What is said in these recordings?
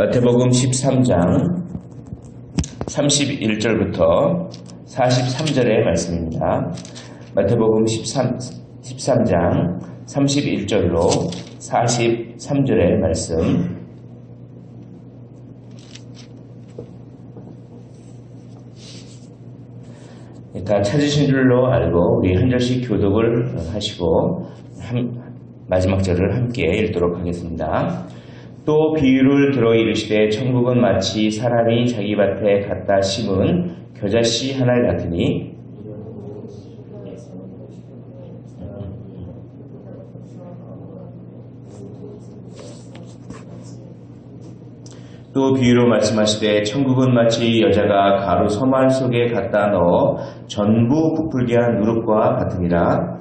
마태복음 13장 31절부터 43절의 말씀입니다. 마태복음 13, 13장 31절로 43절의 말씀 다 찾으신 줄로 알고 우리 한 절씩 교독을 하시고 한, 마지막 절을 함께 읽도록 하겠습니다. 또 비유를 들어 이르시되 천국은 마치 사람이 자기 밭에 갖다 심은 겨자씨 하나를 같으니 또 비유로 말씀하시되 천국은 마치 여자가 가루 서말 속에 갖다 넣어 전부 부풀게 한 누룩과 같으니라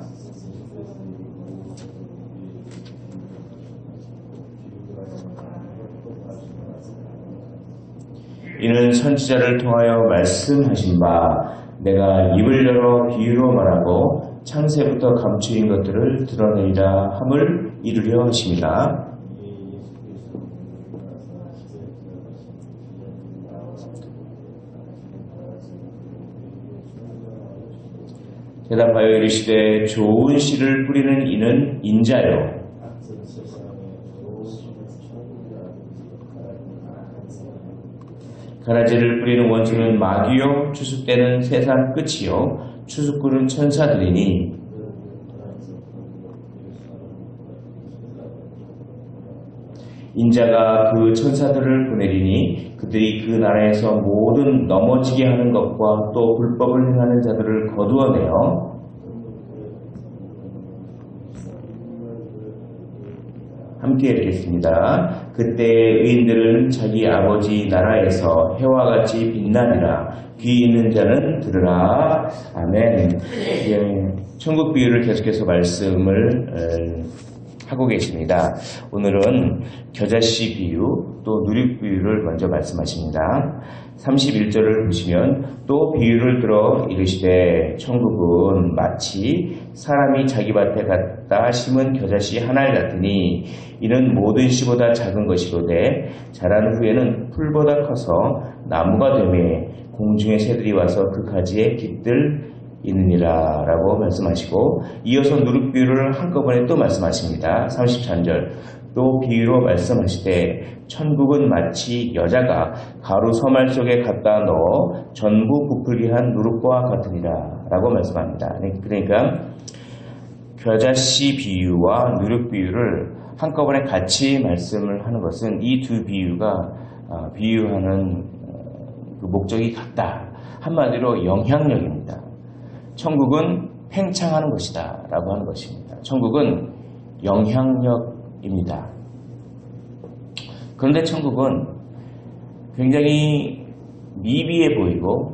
이는 선지자를 통하여 말씀하신 바 내가 입을 열어 비유로 말하고 창세부터 감추인 것들을 드러내리라 함을 이루려 하십니다. 대답하여 이르시되 좋은 씨를 뿌리는 이는 인자요 가라지를 뿌리는 원수는 마귀요. 추수때는 세상 끝이요. 추수꾼은 천사들이니. 인자가 그 천사들을 보내리니 그들이 그 나라에서 모든 넘어지게 하는 것과 또 불법을 행하는 자들을 거두어내어 함께 읽겠습니다. 그때 의인들은 자기 아버지 나라에서 해와 같이 빛나니라. 귀 있는 자는 들으라. 아멘. 예, 천국 비유를 계속해서 말씀을 하고 계십니다. 오늘은 겨자씨 비유 또 누립 비유를 먼저 말씀하십니다. 31절을 보시면 또 비유를 들어 이르시되 천국은 마치 사람이 자기 밭에 갖다 심은 겨자씨 하나를 같으니 이는 모든 씨보다 작은 것이로되 자란 후에는 풀보다 커서 나무가 되매 공중의 새들이 와서 그 가지에 깃들 있느니라 라고 말씀하시고 이어서 누룩 비유를 한꺼번에 또 말씀하십니다. 33절 또 비유로 말씀하시되 천국은 마치 여자가 가루 서말 속에 갖다 넣어 전부 부풀게 한 누룩과 같으니라 라고 말씀합니다. 네, 그러니까 겨자씨 비유와 누룩 비유를 한꺼번에 같이 말씀을 하는 것은 이 두 비유가 아, 비유하는 그 목적이 같다. 한마디로 영향력입니다. 천국은 팽창하는 것이다 라고 하는 것입니다. 천국은 영향력입니다. 그런데 천국은 굉장히 미비해 보이고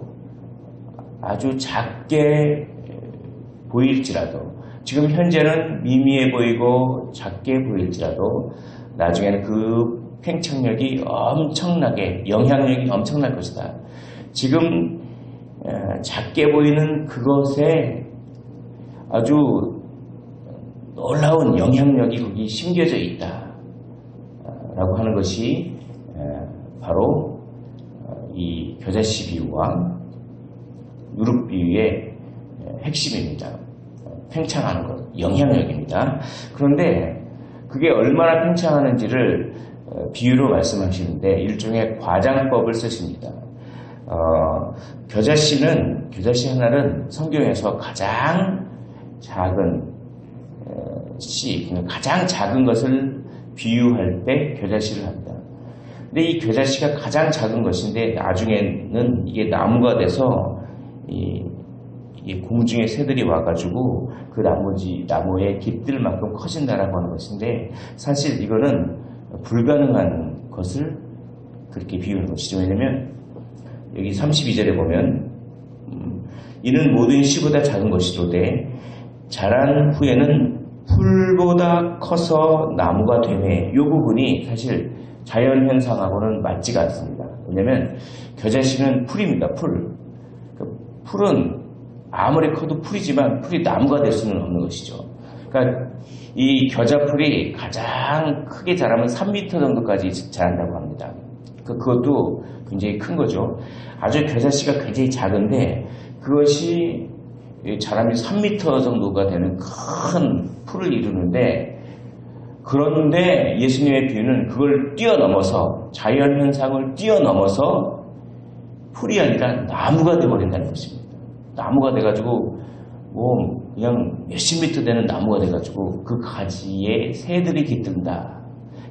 아주 작게 보일지라도 지금 현재는 미미해 보이고 작게 보일지라도 나중에는 그 팽창력이 엄청나게 영향력이 엄청날 것이다. 지금 작게 보이는 그것에 아주 놀라운 영향력이 거기 심겨져 있다. 라고 하는 것이 바로 이 겨자씨 비유와 누룩 비유의 핵심입니다. 팽창하는 것, 영향력입니다. 그런데 그게 얼마나 팽창하는지를 비유로 말씀하시는데 일종의 과장법을 쓰십니다. 어, 겨자씨는 겨자씨 하나는 성경에서 가장 작은 씨, 가장 작은 것을 비유할 때 겨자씨를 합니다. 근데 이 겨자씨가 가장 작은 것인데 나중에는 이게 나무가 돼서 이, 이 공중의 새들이 와가지고 그 나머지 나무의 깃들만큼 커진다라고 하는 것인데 사실 이거는 불가능한 것을 그렇게 비유하는 것이죠. 왜냐면 여기 32절에 보면 음, 이는 모든 씨보다 작은 것이로되 자란 후에는 풀보다 커서 나무가 되네. 이 부분이 사실 자연 현상하고는 맞지가 않습니다. 왜냐하면 겨자씨는 풀입니다. 풀. 그 풀은 아무리 커도 풀이지만 풀이 나무가 될 수는 없는 것이죠. 그러니까 이 겨자풀이 가장 크게 자라면 3m 정도까지 자란다고 합니다. 그- 그것도 굉장히 큰 거죠. 아주 겨자씨가 굉장히 작은데 그것이 자람이 3m 정도가 되는 큰 풀을 이루는데 그런데 예수님의 비유는 그걸 뛰어넘어서 자연 현상을 뛰어넘어서 풀이 아니라 나무가 되어버린다는 것입니다. 나무가 돼가지고 뭐 그냥 몇십 미터 되는 나무가 돼가지고 그 가지에 새들이 깃든다.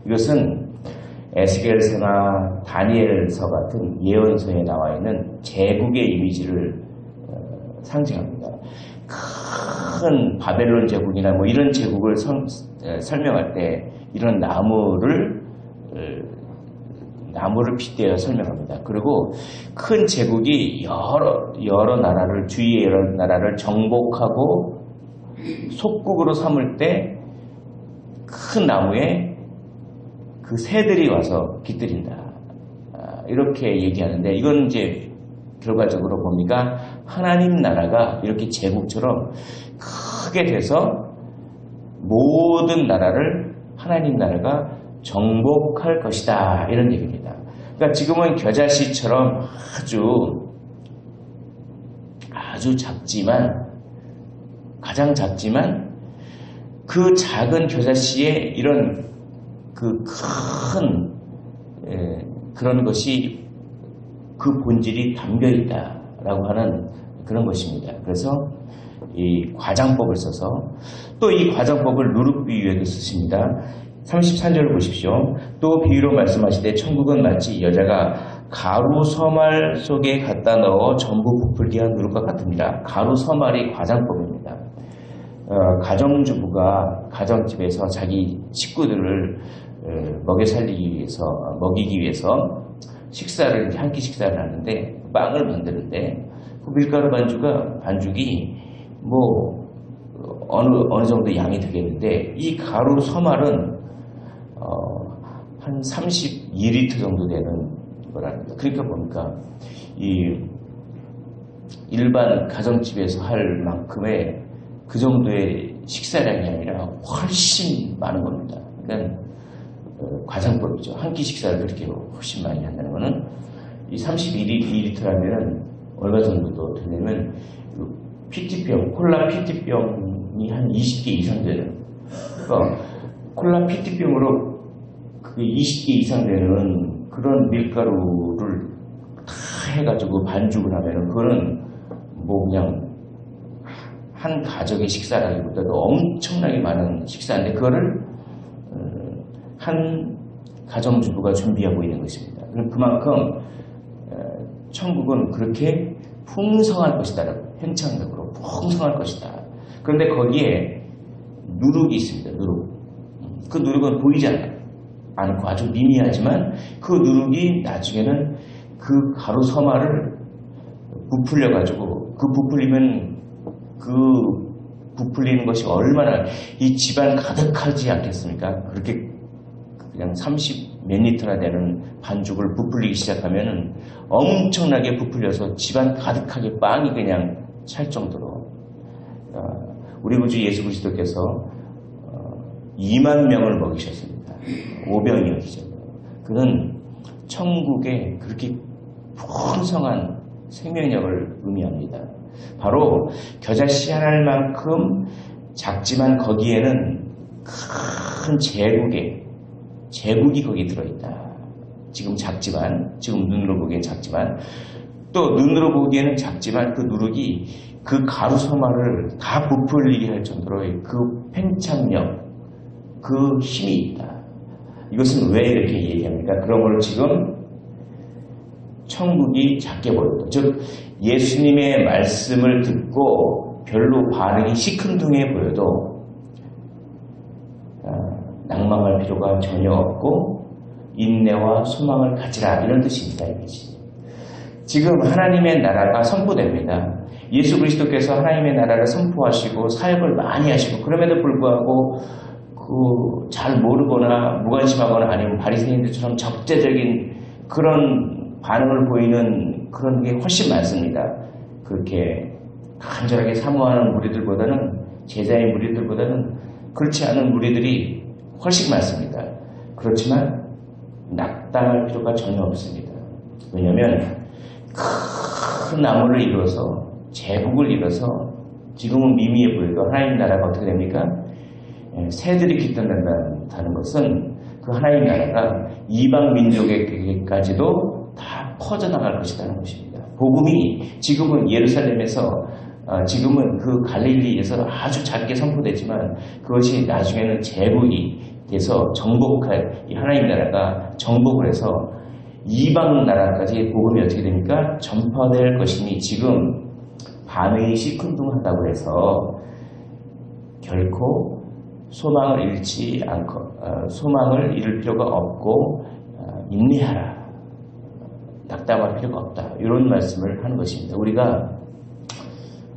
이것은 에스겔서나 다니엘서 같은 예언서에 나와 있는 제국의 이미지를 어, 상징합니다. 큰 바벨론 제국이나 뭐 이런 제국을 성- 에, 설명할 때 이런 나무를 어, 나무를 빗대어 설명합니다. 그리고 큰 제국이 여러 여러 나라를 주위의 여러 나라를 정복하고 속국으로 삼을 때 큰 나무에 그 새들이 와서 깃들인다. 아, 이렇게 얘기하는데 이건 이제 결과적으로 뭡니까? 하나님 나라가 이렇게 제국처럼 크게 돼서 모든 나라를 하나님 나라가 정복할 것이다. 이런 얘기입니다. 그러니까 지금은 겨자씨처럼 아주 아주 작지만 가장 작지만 그 작은 겨자씨에 이런 그큰 그런 것이 그 본질이 담겨 있다라고 하는 그런 것입니다. 그래서 이 과장법을 써서 또 이 과장법을 누룩 비유에도 쓰십니다. 33절을 보십시오. 또 비유로 말씀하시되 천국은 마치 여자가 가루 서말 속에 갖다 넣어 전부 부풀게 한 누룩과 같습니다. 가루 서말이 과장법입니다. 어, 가정주부가 가정집에서 자기 식구들을 어, 먹여 살리기 위해서 먹이기 위해서 식사를 한 끼 식사를 하는데 빵을 만드는데 그 밀가루 반죽가 반죽이 뭐 어느 어느 정도 양이 되겠는데 이 가루 서말은 어, 한 32리터 정도 되는 거랍니다. 그러니까 보니까 이 일반 가정집에서 할 만큼의 그 정도의 식사량이 아니라 훨씬 많은 겁니다. 그러니까 어, 과장법이죠. 한 끼 식사를 그렇게 훨씬 많이 한다는 거는 이 32리터라면 얼마 정도 되냐면 PT병, 콜라 PT병이 한 20개 이상 되는 그러니까 콜라 PT병으로 그 20개 이상 되는 그런 밀가루를 다 해가지고 반죽을 하면은 그거는 뭐 그냥 한 가족의 식사라기보다도 엄청나게 많은 식사인데 그거를 어, 한 가정주부가 준비하고 있는 것입니다. 그만큼 어, 천국은 그렇게 풍성할 것이다라고 현창적으로 풍성할 것이다. 그런데 거기에 누룩이 있습니다. 누룩. 그 누룩은 보이지. 않고 아주 미미하지만 그 누룩이 나중에는 그 서말을 부풀려 가지고 그 부풀리면 그 부풀리는 것이 얼마나 이 집안 가득하지 않겠습니까? 그렇게 그냥 30 몇 리터나 되는 반죽을 부풀리기 시작하면은 엄청나게 부풀려서 집안 가득하게 빵이 그냥 찰 정도로 어, 우리 구주 예수 그리스도께서 어, 2만 명을 먹이셨습니다. 오병이어시죠. 그는 천국에 그렇게 풍성한 생명력을 의미합니다. 바로 겨자씨 하나만큼 작지만 거기에는 큰 제국의 제국이 거기 들어있다. 지금 작지만 지금 눈으로 보기엔 작지만 또 눈으로 보기에는 작지만 그 누룩이 그 가루 소마를 다 부풀리게 할 정도로의 그 팽창력, 그 힘이 있다. 이것은 왜 이렇게 얘기합니까? 그런 걸 지금 천국이 작게 보여도 즉 예수님의 말씀을 듣고 별로 반응이 시큰둥해 보여도 아, 낭망할 필요가 전혀 없고 인내와 소망을 가지라 이런 뜻입니다. 이것이. 지금 하나님의 나라가 선포됩니다. 예수 그리스도께서 하나님의 나라를 선포하시고 사역을 많이 하시고 그럼에도 불구하고 그 잘 모르거나 무관심하거나 아니면 바리새인들처럼 적재적인 그런 반응을 보이는 그런 게 훨씬 많습니다. 그렇게 간절하게 사모하는 무리들보다는 제자의 무리들보다는 그렇지 않은 무리들이 훨씬 많습니다. 그렇지만 낙담할 필요가 전혀 없습니다. 왜냐하면 큰 나무를 이루어서 제국을 이뤄서 지금은 미미해 보여도 하나님 나라가 어떻게 됩니까? 예, 새들이 깃든다는 것은 그 하나님 나라가 이방 민족에게까지도 다 퍼져나갈 것이라는 것입니다. 복음이 지금은 예루살렘에서 어, 지금은 그 갈릴리에서 아주 작게 선포되지만 그것이 나중에는 제국이 돼서 정복할 이 하나님 나라가 정복을 해서 이방 나라까지 복음이 어떻게 됩니까? 전파될 것이니 지금 반응이 시큰둥하다고 해서 결코 소망을 잃지 않고 어, 소망을 잃을 필요가 없고 어, 인내하라 낙담할 필요가 없다 이런 말씀을 하는 것입니다. 우리가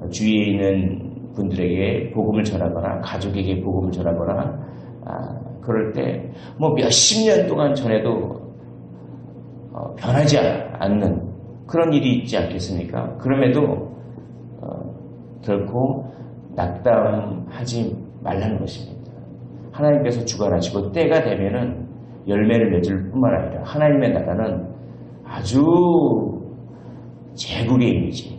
주위에 있는 분들에게 복음을 전하거나 가족에게 복음을 전하거나 아, 그럴 때 뭐 몇십 년 동안 전해도 어, 변하지 않는 그런 일이 있지 않겠습니까? 그럼에도 어, 결코 낙담하지 말라는 것입니다. 하나님께서 주관하시고 때가 되면은 열매를 맺을 뿐만 아니라 하나님의 나라는 아주 제국의 이미지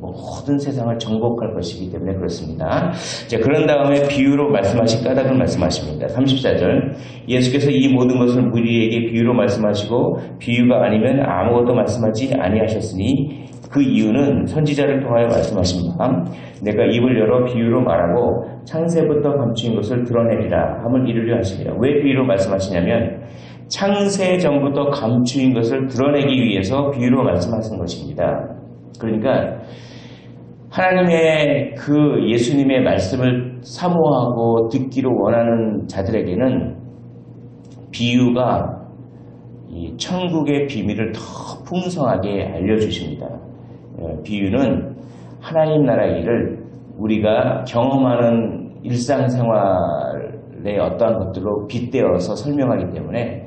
모든 세상을 정복할 것이기 때문에 그렇습니다. 자, 그런 다음에 비유로 말씀하신 까닭을 말씀하십니다. 34절 예수께서 이 모든 것을 무리에게 비유로 말씀하시고 비유가 아니면 아무것도 말씀하지 아니하셨으니 그 이유는 선지자를 통하여 말씀하십니다. 내가 입을 열어 비유로 말하고 창세부터 감추인 것을 드러내리라 함을 이루려 하시니라. 왜 비유로 말씀하시냐면 창세 전부터 감추인 것을 드러내기 위해서 비유로 말씀하신 것입니다. 그러니까 하나님의 그 예수님의 말씀을 사모하고 듣기로 원하는 자들에게는 비유가 이 천국의 비밀을 더 풍성하게 알려주십니다. 예, 비유는 하나님 나라 일을 우리가 경험하는 일상생활의 어떠한 것들로 빗대어서 설명하기 때문에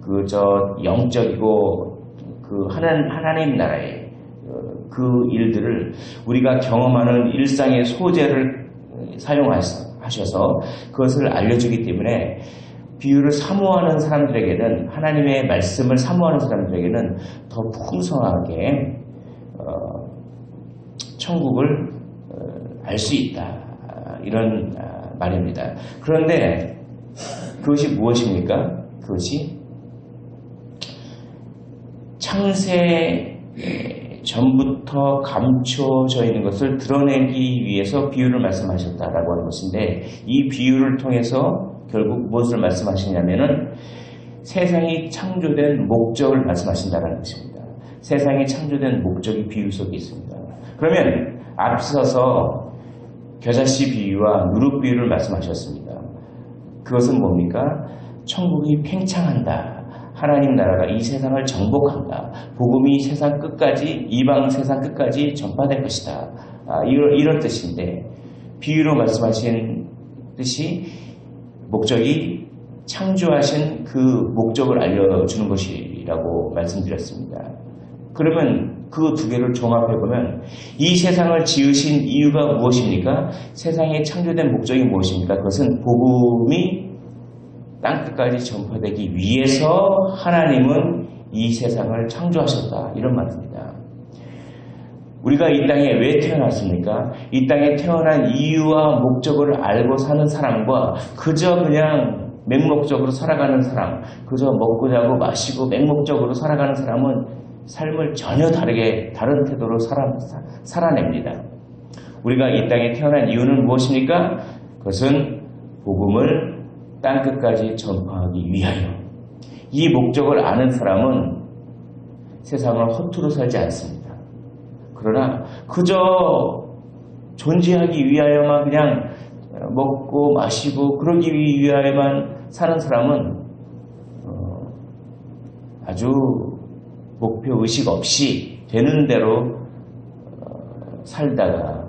그저 영적이고 그 하나님, 하나님 나라의 그 일들을 우리가 경험하는 일상의 소재를 사용하셔서 그것을 알려주기 때문에 비유를 사모하는 사람들에게는 하나님의 말씀을 사모하는 사람들에게는 더 풍성하게 어, 천국을 어, 알수 있다 이런 아, 말입니다. 그런데 그것이 무엇입니까? 그것이 창세 전부터 감춰져 있는 것을 드러내기 위해서 비유를 말씀하셨다라고 하는 것인데 이 비유를 통해서 결국 무엇을 말씀하시냐면은 세상이 창조된 목적을 말씀하신다는 것입니다. 세상이 창조된 목적이 비유 속에 있습니다. 그러면 앞서서 겨자씨 비유와 누룩 비유를 말씀하셨습니다. 그것은 뭡니까? 천국이 팽창한다. 하나님 나라가 이 세상을 정복한다. 복음이 세상 끝까지 이방 세상 끝까지 전파될 것이다. 아, 이런, 이런 뜻인데 비유로 말씀하신 뜻이 목적이 창조하신 그 목적을 알려주는 것이라고 말씀드렸습니다. 그러면 그 두 개를 종합해 보면 이 세상을 지으신 이유가 무엇입니까? 세상에 창조된 목적이 무엇입니까? 그것은 복음이 땅 끝까지 전파되기 위해서 하나님은 이 세상을 창조하셨다. 이런 말입니다. 우리가 이 땅에 왜 태어났습니까? 이 땅에 태어난 이유와 목적을 알고 사는 사람과 그저 그냥 맹목적으로 살아가는 사람, 그저 먹고 자고 마시고 맹목적으로 살아가는 사람은 삶을 전혀 다르게, 다른 태도로 살아, 살아냅니다. 우리가 이 땅에 태어난 이유는 무엇입니까? 그것은 복음을 땅 끝까지 전파하기 위하여 이 목적을 아는 사람은 세상을 허투루 살지 않습니다. 그러나 그저 존재하기 위하여만 그냥 먹고 마시고 그러기 위하여만 사는 사람은 어, 아주 목표 의식 없이 되는 대로 어, 살다가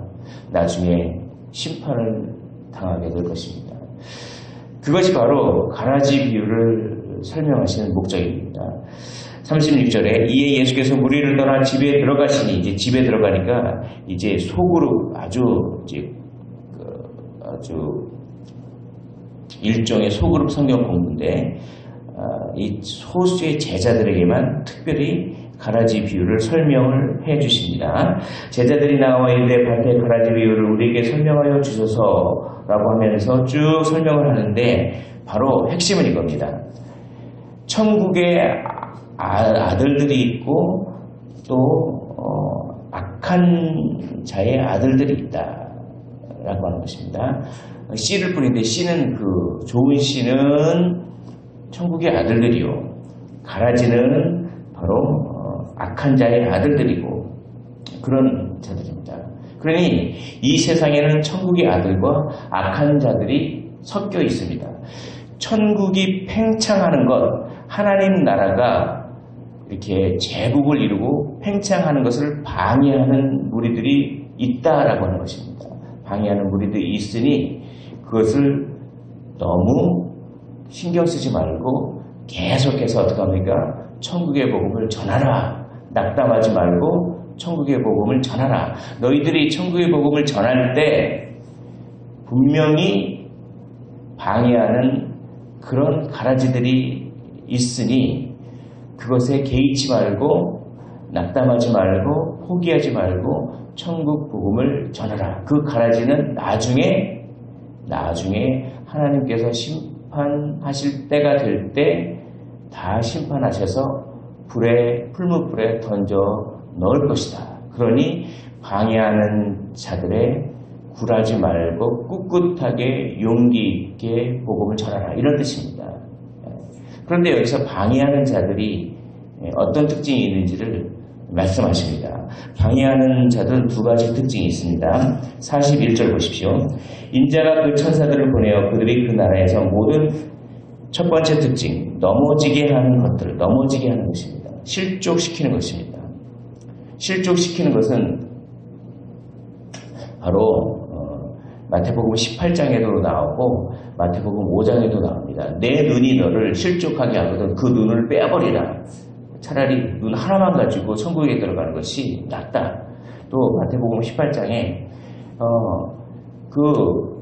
나중에 심판을 당하게 될 것입니다. 그것이 바로 가라지 비유를 설명하시는 목적입니다. 36절에 이에 예수께서 무리를 떠나 집에 들어가시니 이제 집에 들어가니까 이제 속으로 아주 이제 그 아주 일종의 소그룹 성경 공부인데 아, 이 소수의 제자들에게만 특별히 가라지 비유를 설명을 해 주십니다. 제자들이 나와 있는데 밭의 가라지 비유를 우리에게 설명하여 주소서 라고 하면서 쭉 설명을 하는데 바로 핵심은 이겁니다. 천국에 아, 들들이 있고 또 어, 악한 자의 아들들이 있다 라고 하는 것입니다. 씨를 뿌리는데 씨는 그 좋은 씨는 천국의 아들들이요. 가라지는 바로 어, 악한 자의 아들들이고 그런 자들입니다. 그러니 이 세상에는 천국의 아들과 악한 자들이 섞여 있습니다. 천국이 팽창하는 것, 하나님 나라가 이렇게 제국을 이루고 팽창하는 것을 방해하는 무리들이 있다라고 하는 것입니다. 방해하는 무리들이 있으니 그것을 너무 신경 쓰지 말고 계속해서 어떻게 합니까? 천국의 복음을 전하라. 낙담하지 말고 천국의 복음을 전하라. 너희들이 천국의 복음을 전할 때 분명히 방해하는 그런 가라지들이 있으니 그것에 개의치 말고 낙담하지 말고 포기하지 말고 천국 복음을 전하라. 그 가라지는 나중에 나중에 하나님께서 심판하실 때가 될 때 다 심판하셔서 불에 풀무불에 던져 넣을 것이다. 그러니 방해하는 자들의 굴하지 말고 꿋꿋하게 용기 있게 복음을 전하라 이런 뜻입니다. 그런데 여기서 방해하는 자들이 어떤 특징이 있는지를 말씀하십니다. 방해하는 자들은 두 가지 특징이 있습니다. 41절 보십시오. 인자가 그 천사들을 보내어 그들이 그 나라에서 모든 첫 번째 특징, 넘어지게 하는 것들을 넘어지게 하는 것입니다. 실족시키는 것입니다. 실족시키는 것은 바로 어, 마태복음 18장에도 나오고 마태복음 5장에도 나옵니다. 내 눈이 너를 실족하게 하거든 그 눈을 빼버리라. 차라리 눈 하나만 가지고 천국에 들어가는 것이 낫다. 또 마태복음 18장에 어, 그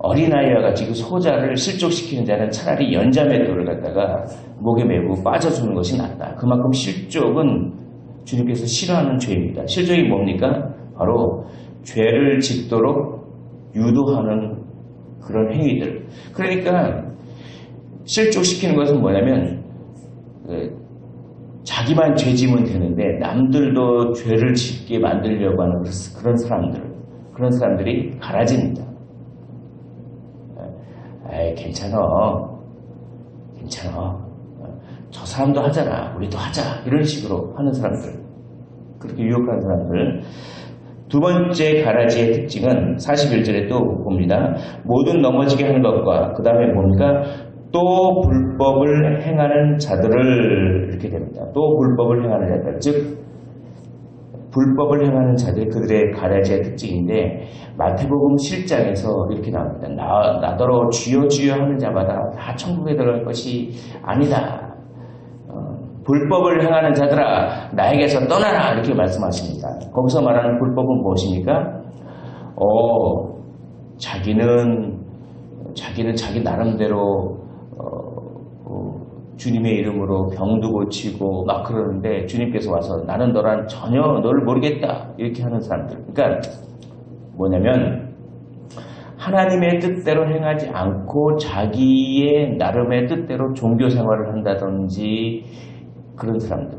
어린아이와 같이 그 소자를 실족시키는 자는 차라리 연자매도를 갖다가 목에 메고 빠져주는 것이 낫다. 그만큼 실족은 주님께서 싫어하는 죄입니다. 실족이 뭡니까? 바로 죄를 짓도록 유도하는 그런 행위들. 그러니까 실족시키는 것은 뭐냐면 그 자기만 죄 지면 되는데 남들도 죄를 짓게 만들려고 하는 그런 사람들, 그런 사람들이 가라집니다. 에이, 괜찮아. 괜찮아. 저 사람도 하잖아. 우리도 하자. 이런 식으로 하는 사람들. 그렇게 유혹하는 사람들. 두 번째 가라지의 특징은 41절에 또 봅니다. 모든 넘어지게 하는 것과 그 다음에 뭡니까? 또 불법을 행하는 자들을 이렇게 됩니다. 또 불법을 행하는 자들. 즉, 불법을 행하는 자들이 그들의 가라지의 특징인데 마태복음 7장에서 이렇게 나옵니다. 나, 나더러 주여 주여 하는 자마다 다 천국에 들어갈 것이 아니다. 어, 불법을 행하는 자들아 나에게서 떠나라 이렇게 말씀하십니다. 거기서 말하는 불법은 무엇입니까? 어, 자기는 자기는 자기 나름대로 어, 어, 주님의 이름으로 병도 고치고 막 그러는데 주님께서 와서 나는 너란 전혀 너를 모르겠다 이렇게 하는 사람들. 그러니까 뭐냐면 하나님의 뜻대로 행하지 않고 자기의 나름의 뜻대로 종교 생활을 한다든지 그런 사람들.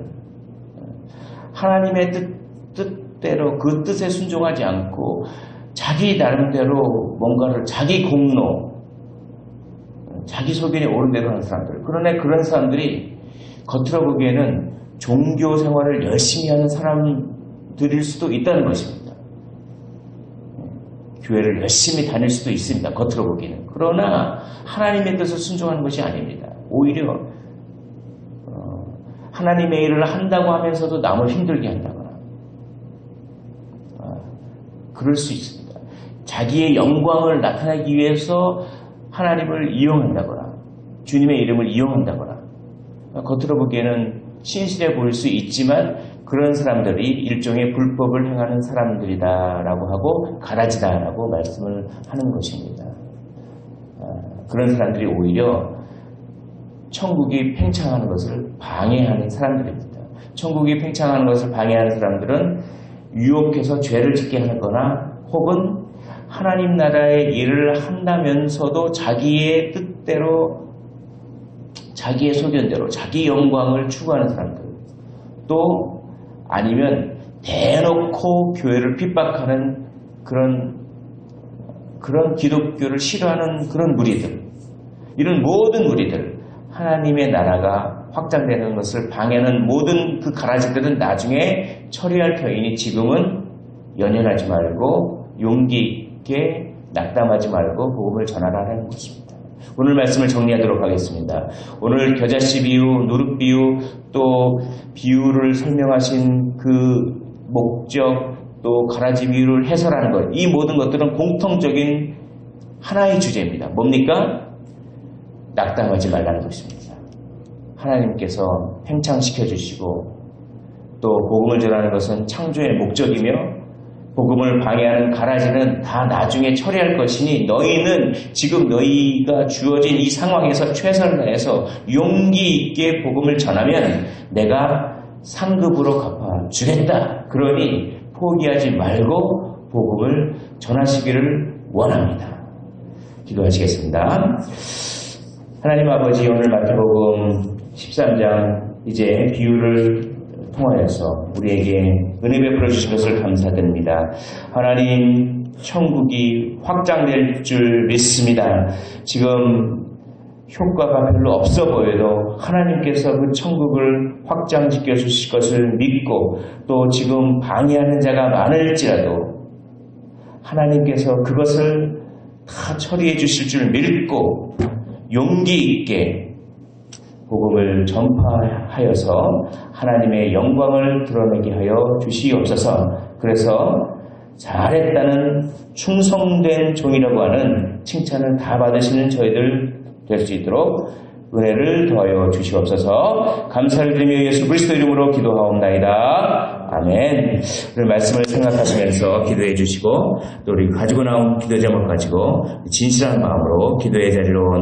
하나님의 뜻, 뜻대로 그 뜻에 순종하지 않고 자기 나름대로 뭔가를 자기 공로, 자기 소견에 오른 대로 하는 사람들. 그러나 그런 사람들이 겉으로 보기에는 종교 생활을 열심히 하는 사람들일 수도 있다는 것입니다. 교회를 열심히 다닐 수도 있습니다. 겉으로 보기에는. 그러나 하나님의 뜻을 순종하는 것이 아닙니다. 오히려 어, 하나님의 일을 한다고 하면서도 남을 힘들게 한다거나 어, 그럴 수 있습니다. 자기의 영광을 나타내기 위해서 하나님을 이용한다거나 주님의 이름을 이용한다거나 겉으로 보기에는 신실해 보일 수 있지만 그런 사람들이 일종의 불법을 행하는 사람들이다라고 하고 가라지다라고 말씀을 하는 것입니다. 아, 그런 사람들이 오히려 천국이 팽창하는 것을 방해하는 사람들입니다. 천국이 팽창하는 것을 방해하는 사람들은 유혹해서 죄를 짓게 하거나 혹은 하나님 나라의 일을 한다면서도 자기의 뜻대로 자기의 소견대로 자기 영광을 추구하는 사람들. 또 아니면 대놓고 교회를 핍박하는 그런 그런 기독교를 싫어하는 그런 무리들. 이런 모든 무리들 하나님의 나라가 확장되는 것을 방해하는 모든 그 가라지들은 나중에 처리할 터이니 지금은 연연하지 말고 용기 있게 낙담하지 말고 복음을 전하라는 것입니다. 오늘 말씀을 정리하도록 하겠습니다. 오늘 겨자씨 비유, 누룩 비유, 또 비유를 설명하신 그 목적, 또 가라지 비유를 해설하는 것, 이 모든 것들은 공통적인 하나의 주제입니다. 뭡니까? 낙담하지 말라는 것입니다. 하나님께서 팽창시켜 주시고 또 복음을 전하는 것은 창조의 목적이며 복음을 방해하는 가라지는 다 나중에 처리할 것이니 너희는 지금 너희가 주어진 이 상황에서 최선을 다해서 용기 있게 복음을 전하면 내가 상급으로 갚아 주겠다. 그러니 포기하지 말고 복음을 전하시기를 원합니다. 기도하시겠습니다. 하나님 아버지 오늘 마태복음 13장 이제 비유를 통하여서 우리에게 은혜 베풀어 주신 것을 감사드립니다. 하나님 천국이 확장될 줄 믿습니다. 지금 효과가 별로 없어 보여도 하나님께서 그 천국을 확장시켜 주실 것을 믿고 또 지금 방해하는 자가 많을지라도 하나님께서 그것을 다 처리해 주실 줄 믿고 용기 있게 복음을 전파하여서 하나님의 영광을 드러내게 하여 주시옵소서. 그래서 잘했다는 충성된 종이라고 하는 칭찬을 다 받으시는 저희들 될 수 있도록 은혜를 더하여 주시옵소서. 감사를 드리며 예수 그리스도 이름으로 기도하옵나이다. 아멘. 오늘 말씀을 생각하시면서 기도해 주시고 또 우리 가지고 나온 기도 제목 가지고 진실한 마음으로 기도의 자리로